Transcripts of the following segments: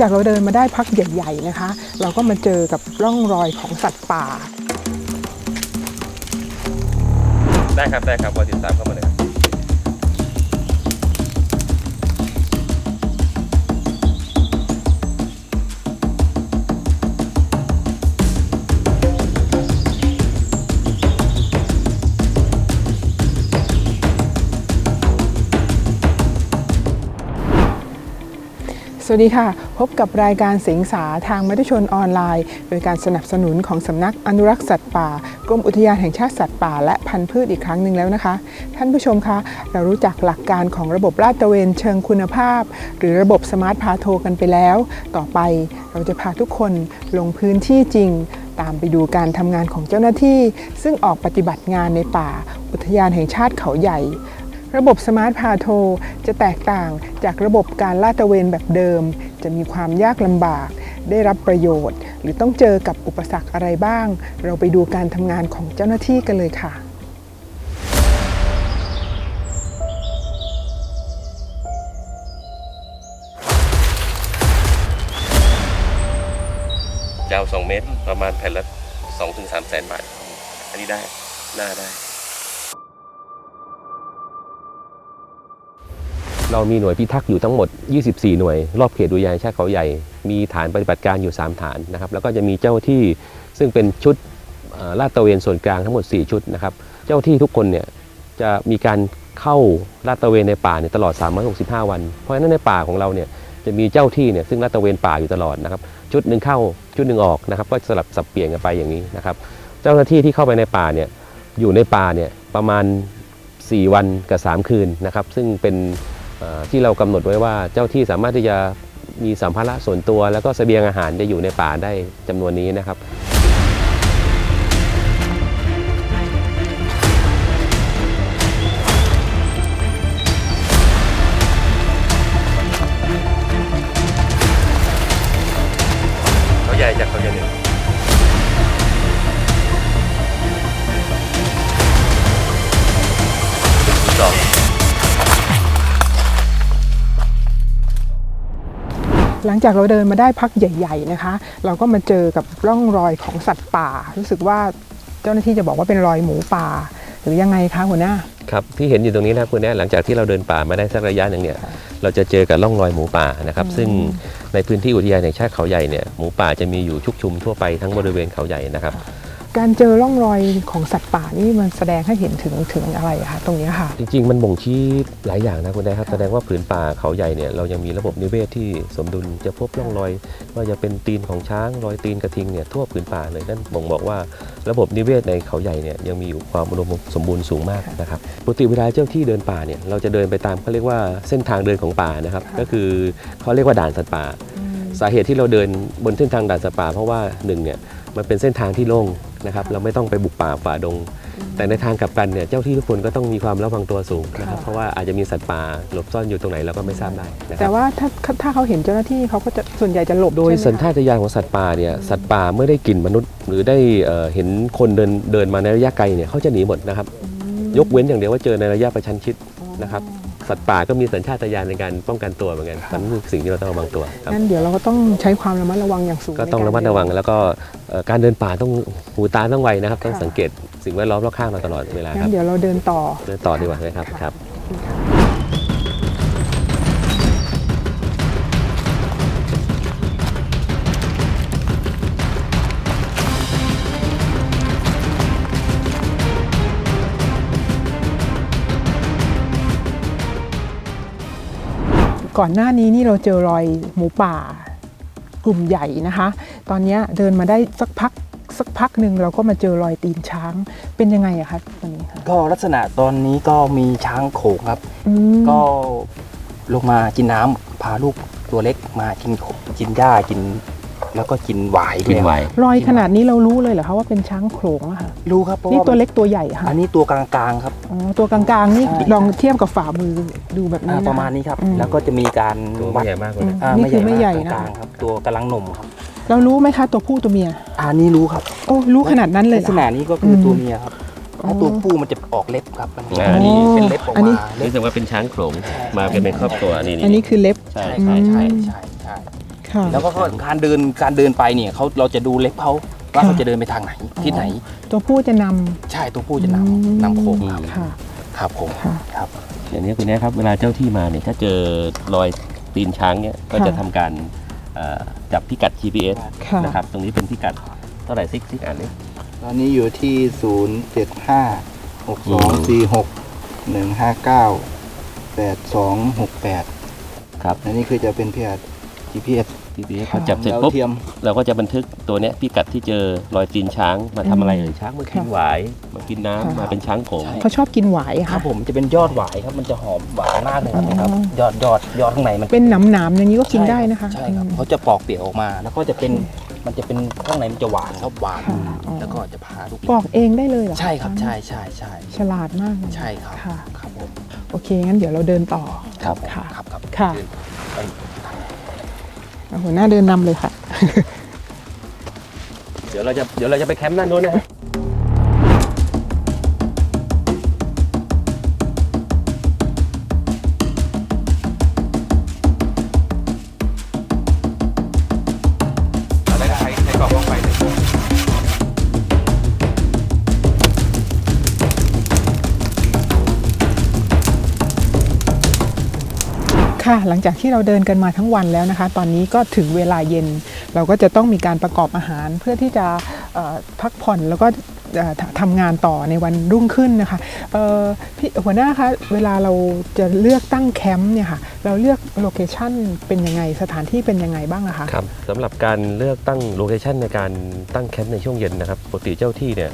จากเราเดินมาได้พักใหญ่ๆนะคะ เราก็มาเจอกับร่องรอยของสัตว์ป่า ได้ครับได้ครับวอติดตามเข้ามาเลย วัสดีค่ะ พบกับรายการสิงสาทางมติชนออนไลน์ โดยการสนับสนุนของสำนักอนุรักษ์สัตว์ป่ากรมอุทยานแห่งชาติสัตว์ป่าและพันธุ์พืชอีกครั้งหนึ่งแล้วนะคะ ท่านผู้ชมคะเรารู้จักหลักการของระบบลาดตระเวนเชิงคุณภาพ หรือระบบสมาร์ทพาโทกันไปแล้ว ต่อไปเราจะพาทุกคนลงพื้นที่จริง ตามไปดูการทำงานของเจ้าหน้าที่ ซึ่งออกปฏิบัติงานในป่า อุทยานแห่งชาติเขาใหญ่ ระบบสมาร์ทพาโทจะแตกต่างจากระบบการลาดตระเวนแบบเดิม จะมีความยากลำบาก ได้รับประโยชน์ หรือต้องเจอกับอุปสรรคอะไรบ้าง เราไปดูการทำงานของเจ้าหน้าที่กันเลยค่ะยาว 2 เมตร ประมาณแผ่นละ2ถึง3แสนบาท อันนี้ได้ หน้าได้ เรามีหน่วยพิทักษ์อยู่ทั้งหมด 24 หน่วย รอบเขตอุทยางชาติเขาใหญ่ มีฐานปฏิบัติการอยู่ 3 ฐานนะครับ แล้วก็จะมีเจ้าที่ซึ่งเป็นชุดลาดตระเวนส่วนกลางทั้งหมด 4 ชุดนะครับ เจ้าที่ทุกคนเนี่ยจะมีการเข้าลาดตระเวนในป่าเนี่ยตลอด 365 วัน เพราะฉะนั้นในป่าของเราเนี่ยจะมีเจ้าที่เนี่ยซึ่งลาดตระเวนป่าอยู่ตลอดนะครับ ชุดหนึ่งเข้าชุดหนึ่งออกนะครับ ก็สลับสับเปลี่ยนกันไปอย่างนี้นะครับ เจ้าหน้าที่ที่เข้าไปในป่าเนี่ยอยู่ในป่าเนี่ยประมาณ 4 วันกับ 3 คืนนะครับ ซึ่งเป็น ที่เรากำหนดไว้ว่าเจ้าที่สามารถที่จะมีสัมภาระส่วนตัว แล้วก็เสบียงอาหารจะอยู่ในป่าได้จำนวนนี้นะครับ หลังจากเราเดินมาได้พักใหญ่ ๆนะคะ เราก็มาเจอกับร่องรอยของสัตว์ป่า รู้สึกว่าเจ้าหน้าที่จะบอกว่าเป็นรอยหมูป่า หรือยังไงคะหัวหน้าครับที่เห็นอยู่ตรงนี้นะครับคุณแน่หลังจากที่เราเดินป่ามาได้สักระยะหนึ่งเนี่ยเราจะเจอกับร่องรอยหมูป่านะครับอืมซึ่งในพื้นที่อุทยานแห่งชาติเขาใหญ่เนี่ยหมูป่าจะมีอยู่ชุกชุมทั่วไปทั้งบริเวณเขาใหญ่นะครับ การเจอร่องรอยของสัตว์ป่านี่มันแสดงให้เห็นถึงถึงอะไรอะคะตรงเนี้ยค่ะ จริง ๆ มันบ่งชี้หลายอย่างนะคุณแดครับแสดงว่าผืนป่าเขาใหญ่เนี่ยเรายังมีระบบนิเวศที่สมดุลจะพบร่องรอย ว่าจะเป็นตีนของช้างรอยตีนกระทิงเนี่ยทั่วผืนป่าเลยนั่นบ่งบอกว่าระบบนิเวศในเขาใหญ่เนี่ยยังมีอยู่ความอุดมสมบูรณ์สูงมากนะครับปกติเวลาเจ้าที่เดินป่าเนี่ยเราจะเดินไปตามเขาเรียกว่าเส้นทางเดินของป่านะครับค่ะก็คือเขาเรียกว่าด่านสัตว์ป่า สาเหตุที่เราเดินบนเส้นทางด่านสัตว์ป่า เพราะว่าหนึ่งเนี่ยมันเป็นเส้นทางที่โล่ง นะครับเราไม่ต้องไปบุกป่าฝ่าดง แต่ในทางกลับกันเนี่ยเจ้าที่ทุกคนก็ต้องมีความระวังตัวสูงนะครับค่ะเพราะว่าอาจจะมีสัตว์ป่าหลบซ่อนอยู่ตรงไหนเราก็ไม่ทราบได้นะคแต่รับว่าถ้าถ้าเขาเห็นเจ้าหน้าที่เขาก็จะส่วนใหญ่จะหลบโดยใช่ไหมคะสัญชาตญาณของสัตว์ป่าเนี่ยสัตว์ป่าเมื่อได้กลิ่นมนุษย์ หรือได้เอ่อเห็นคนเดินเดินมาในระยะไกลเนี่ยเขาจะหนีหมดนะครับยกเว้นอย่างเดียวว่าเจอในระยะประชันชิดนะครับ สัตว์ป่าก็มีสัญชาตญาณในการป้องกันตัวเหมือนกันนั่นคือสิ่งที่เราต้องระวังตัวครับงั้นเดี๋ยวเราก็ต้องใช้ความระมัดระวังอย่างสูงก็ต้องในระมัดระวังแล้วก็เอ่อการเดินป่าต้องหูตาต้องไวนะครับ ต้องค่ะสังเกตสิ่งแวดล้อมรอบข้างเราตลอดเวลาคงั้รับนเดี๋ยวเราเดินต่อเดินต่อดีกว่านะครับค่ะครับ ก่อนหน้านี้นี่เราเจอรอยหมูป่ากลุ่มใหญ่นะคะ ตอนเนี้ยเดินมาได้สักพักสักพักหนึ่งเราก็มาเจอรอยตีนช้างเป็นยังไงอะคะตอนนี้ค่ะก็ลักษณะตอนนี้ก็มีช้างโขงครับ อืมก็ลงมากินน้ำพาลูกตัวเล็กมากินขกินหญ้ากิน แล้วก็กินหวายด้วยครับรอยขนาดนี้เรารู้เลยเหรอคะว่าเป็นช้างโขลงอะค่ะรู้ครับเพราะนี่ว่าตัวเล็กตัวใหญ่อะค่ะอันนี้ตัวกลางๆครับ อ๋อตัวกลางๆนี่ใช่ ลองเทียบกับฝ่ามือดูแบบนี้อ่านะ ประมาณนี้ครับ อืม แล้วก็จะมีการตัววัไม่ดใหญ่มากเลยนะ อ่านี่คือไม่ใหญ่ากนะกลางๆครับ ตัวกำลังหนุ่มครับเรารู้ไหมคะตัวผู้ตัวเมีย อันนี้รู้ครับโอ้รู้ขนาดนั้นเลยลัเหกรอษณะนี้ก็คืออมตัวเมียครับอ๋อถ้าตัวผู้มันจะออกเล็บครับอ๋ออัอันนี้เป็นเล็บออกอันนี้ มาเล็นี่บถือว่าเป็นช้างโขลงมากันเป็นครอบครัวนี่อันนี้คือเล็บ ใช่ใช่ใช่ใช่ใช่ใช่ใช่ใช่ ค่ะ แล้วก็การเดินการเดินไปเนี่ยเขาเราจะดูเล็บเขาว่าค่ะเขาจะเดินไปทางไหนทิศไหน ตัวผู้จะนใช่ตัวผู้จะำนำนำโคมครับค่ะ ครับผมค่ะ ครับ อย่างนี้คุณแม่ครับเวลาเจ้าที่มาเนี่ยถ้าเจอรอยตีนช้างเนี่ยก็จะค่ะทำการเอ่อจับพิกัด GPS ค่ะ นะครับตรงนี้เป็นพิกัดเท่าไหร่ซิกซิกอ่านเลย ตอนนี้อยู่ที่ 0 7 5 6อืม2 4 6 1 5 9 8 2 6 8ครับ อันนี้คือจะเป็นพิกัด GPS GPS ค่ะพอจับเสร็จดาวปุ๊บเทียม เราก็จะบันทึกตัวเนี้ยพิกัดที่เจอรอยตีนช้างมาทำอะไรเอ่ยช้างมากินค่ะหวายมากินน้ำค่ะมาเป็นช้างโขง ใช่ เขาชอบกินหวายอะครัค่ะ บผมจะเป็นยอดหวายครับมันจะหอมหวานมากเลยครับอ๋อ นะครับยอดยอดยอดข้างในมันเป็นหนำหนามๆอย่างนี้ก็กินได้นะคะใช่ครับอืมเขาจะปอกเปลือกออกมา แล้วก็จะเป็นมันจะเป็นข้างในมันจะหวานครับหวานค่ะอ๋อแล้วก็จะพาลูกปอกเองได้เลยเหรอใช่ครับใช่ใช่ใช่ฉลาดมากเลย ใช่ครับค่ะ ครับผมโอเคงั้นเดี๋ยวเราเดินต่อครับค่ะ ครับครับค่ะ ไป หัวหน้าเดินนำเลยค่ะ เดี๋ยวเราจะเดี๋ยวเราจะไปแคมป์ด้านโน้นนะฮะ หลังจากที่เราเดินกันมาทั้งวันแล้วนะคะ ตอนนี้ก็ถึงเวลาเย็น เราก็จะต้องมีการประกอบอาหารเพื่อที่จะพักผ่อนแล้วก็ทำงานต่อในวันรุ่งขึ้นนะคะพี่หัวหน้าคะเวลาเราจะเลือกตั้งแคมป์เนี่ยค่ะเราเลือกโลเคชันเป็นยังไงสถานที่เป็นยังไงบ้างอะคะครับสำหรับการเลือกตั้งโลเคชันในการตั้งแคมป์ในช่วงเย็นนะครับปกติเจ้าที่เนี่ย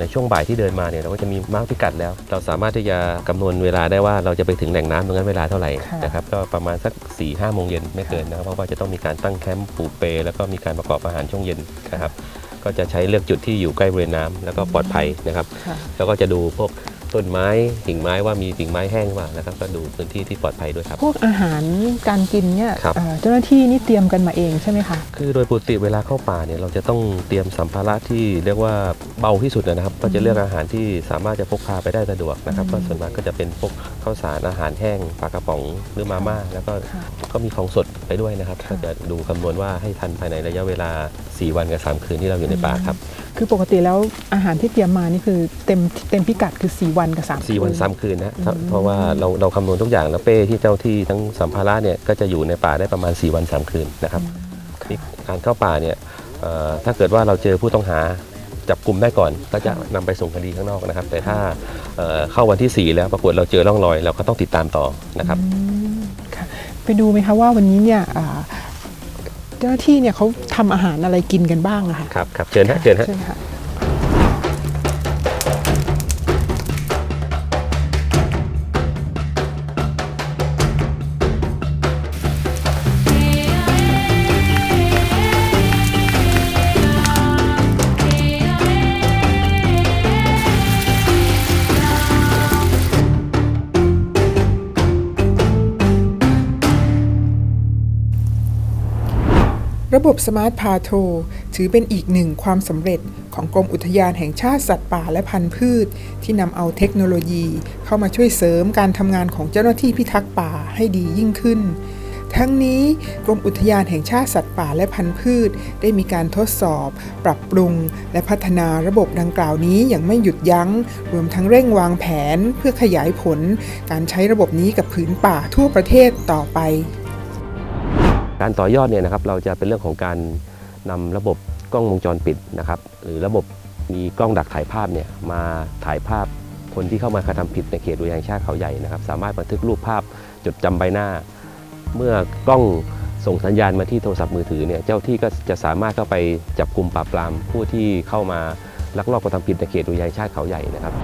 ในช่วงบ่ายที่เดินมาเนี่ยเราก็จะมีมาร์กพิกัดแล้ว เราสามารถที่จะคำนวณเวลาได้ว่าเราจะไปถึงแหล่งน้ำตรงนั้นเวลาเท่าไหร่ค่ะนะครับก็ประมาณสัก4ี่ห้าโมงเย็นไม่เกินนะครับเพราะว่าจะต้องมีการตั้งแคมป์ปลูกเป แล้วก็มีการประกอบอาหารช่วงเย็นนะครับก็จะใช้เลือกจุดที่อยู่ใกล้บริเวณน้ำแล้วก็ปลอดภัยนะครับค่ะแล้วก็จะดูพวก ต้นไม้กิ่งไม้ว่ามีกิ่งไม้แห้งหรือเปล่านะครับก็ดูพื้นที่ที่ปลอดภัยด้วยครับ พวกอาหารการกินเนี่ยครับ เอ่อเจ้าหน้าที่นี่เตรียมกันมาเองใช่ไหมคะ คือโดยปกติเวลาเข้าป่าเนี่ยเราจะต้องเตรียมสัมภาระที่เรียกว่าเบาที่สุดนะครับ ก็จะเลือกอาหารที่สามารถจะพกพาไปได้สะดวกนะครับอืมก็ส่วนมากก็จะเป็นพวกข้าวสารอาหารแห้งปลากระป๋องหรือมาม่าแล้วก็ค่ะก็มีของสดไปด้วยนะครับค่ะก็จะดูคำนวณว่าให้ทันภายในระยะเวลา 4 วันกับ 3 คืนที่เราอยู่ในป่าครับคือปกติแล้วอาหารที่เตรียมมานี่คือเต็มเต็มพิกัดคือ 4 วันกับ3 4วันสามคืนนะอืมเพราะว่าเราเราคำนวณทุกอย่างแล้วเป้ที่เจ้าที่ทั้งสัมภาระเนี่ยก็จะอยู่ในป่าได้ประมาณ 4 วัน 3 คืนนะครับค่ะการเข้าป่าเนี่ยเอ่อถ้าเกิดว่าเราเจอผู้ต้องหาจับกลุ่มได้ก่อนก็จะนำไปส่งคดีข้างนอกนะครับ แต่ถ้าเอ่อเข้าวันที่ 4 แล้วปรากฏเราเจอร่องรอย เราก็ต้องติดตามต่อนะครับอืมค่ะไปดูไหมคะว่าวันนี้เนี่ยอ่า เจ้าหน้าที่เนี่ยเขาทำอาหารอะไรกินกันบ้างอะคะครับครับเชิญฮะเชิญฮะ ใช่ไหมคะ ระบบสมาร์ทพาโทถือเป็นอีกหนึ่งความสำเร็จของกรมอุทยานแห่งชาติสัตว์ป่าและพันธุ์พืช ที่นำเอาเทคโนโลยีเข้ามาช่วยเสริมการทำงานของเจ้าหน้าที่พิทักษ์ป่าให้ดียิ่งขึ้น ทั้งนี้กรมอุทยานแห่งชาติสัตว์ป่าและพันธุ์พืช ได้มีการทดสอบ ปรับปรุง และพัฒนาระบบดังกล่าวนี้อย่างไม่หยุดยัง้ง รวมทั้งเร่งวางแผนเพื่อขยายผล การใช้ระบบนี้กับผืนป่าทั่วประเทศต่อไป การต่อยอดเนี่ยนะครับเราจะเป็นเรื่องของการนำระบบกล้องวงจรปิดนะครับ หรือระบบมีกล้องดักถ่ายภาพเนี่ยมาถ่ายภาพคนที่เข้ามากระทำผิดในเขตอุทยานแห่งชาติเขาใหญ่นะครับ สามารถบันทึกรูปภาพจดจำใบหน้า เมื่อกล้องส่งสัญญาณมาที่โทรศัพท์มือถือเนี่ยเจ้าที่ก็จะสามารถเข้าไปจับกลุ่มปราบปรามผู้ที่เข้ามาลักลอบกระทำผิดในเขตอุทยานแห่งชาติเขาใหญ่นะครับ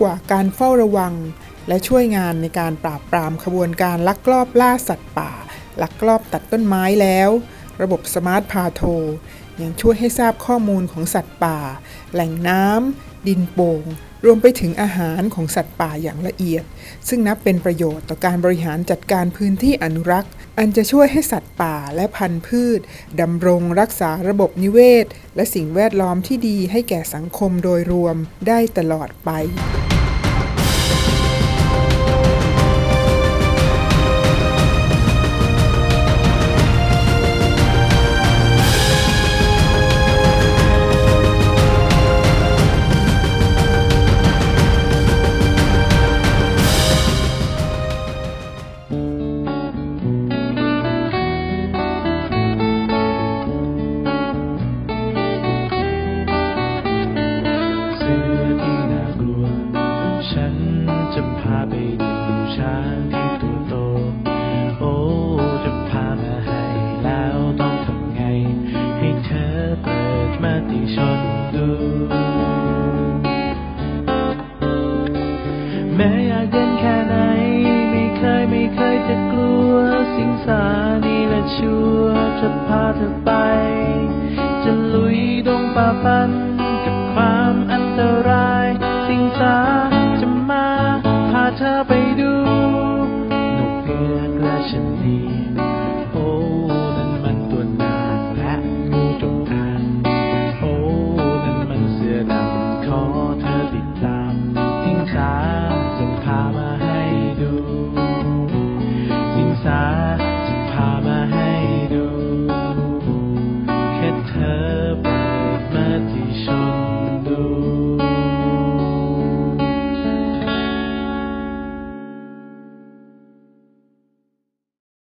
กว่าการเฝ้าระวัง และช่วยงานในการปราบปรามขบวนการลักลอบล่าสัตว์ป่า ลักลอบตัดต้นไม้แล้ว ระบบสมาร์ทพาโทยังช่วยให้ทราบข้อมูลของสัตว์ป่า แหล่งน้ำดินโป่งรวมไปถึงอาหารของสัตว์ป่าอย่างละเอียด ซึ่งนับเป็นประโยชน์ต่อการบริหารจัดการพื้นที่อนุรักษ์ อันจะช่วยให้สัตว์ป่าและพันธุ์พืชดำรงรักษาระบบนิเวศ และสิ่งแวดล้อมที่ดีให้แก่สังคมโดยรวมได้ตลอดไป ชัวร์จะพาเธอไป จะลุยดงป่าฟัน